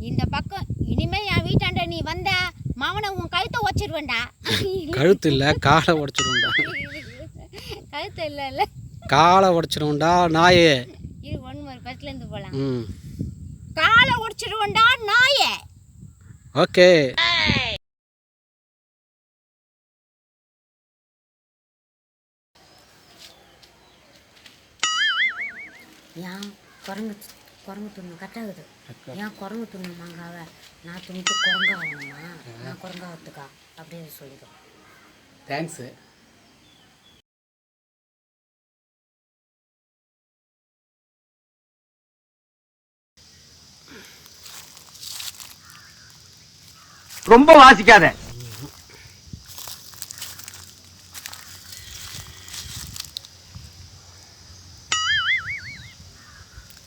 இந்த பக்கம் இனிமே என் வீட்டாண்ட நீ வந்த மாவனை உன் கழுத்தை வச்சிருவேன்டா கழுத்து இல்லை காலை உடச்சிருவோம்டா கழுத்து இல்லை இல்லை. காலை உடச்சிருவோம்டா நாயே. இது ஒன்று ஒரு ஃபஸ்ட்லேருந்து போகலாம் ம். காலை உடைச்சிருவேன்டா நாயே. ஓகே. ஏன் குரங்கு குரங்கு துண்ணு கட்டாகுது. ஏன் குரங்கு துண்ணு மாங்காவ? நான் துணிட்டு குரங்காகணுமா நான் குரங்காகத்துக்கா அப்படின்னு சொல்லிடும். தேங்க்ஸு ரொம்ப வாசிக்காத.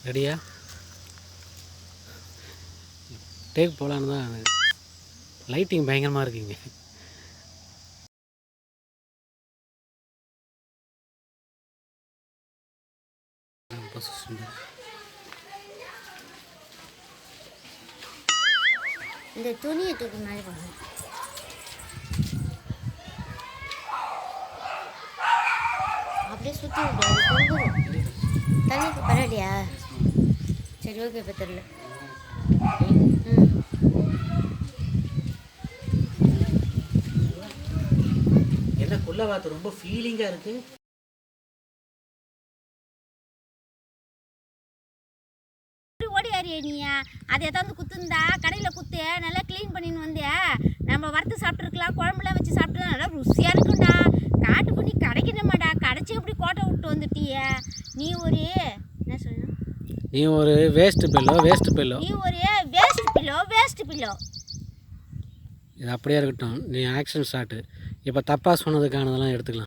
ரெடியா டேக் போகலான்னு தான் லைட்டிங் பயங்கரமாக இருக்குங்க. இந்த துணியை தூக்கி மாதிரி பண்ணுங்க அப்படியே சுற்றி விட்டு தண்ணிக்கு பரவாயில்லையா? சரி ஓகே இப்போ தெரியல. குள்ள வாத்து ரொம்ப ஃபீலிங்காக இருக்குது நீயா அதை ஏதாவது குத்துந்தா கடையில் குத்து நல்லா க்ளீன் பண்ணின்னு வந்தியா? நம்ம வறுத்து சாப்பிட்ருக்கலாம் குழம்புலாம் வச்சு சாப்பிட்டு நல்லா ருசியாக இருக்கும்டா. காட்டு பண்ணி கிடைக்கணுமாடா. கடைச்சி எப்படி கோட்டை விட்டு வந்துட்டிய? நீ ஒரு என்ன சொல்லணும்? நீ ஒரு வேஸ்ட் பெல்லோ வேஸ்ட் பெல்லோ நீ ஒரு வேஸ்ட் பில்லோ வேஸ்ட் பில்லோ இது அப்படியே இருக்கட்டும். நீ ஆக்ஷன் ஷாட்டு இப்போ தப்பாக சொன்னதுக்கானதெல்லாம் எடுத்துக்கலாம்.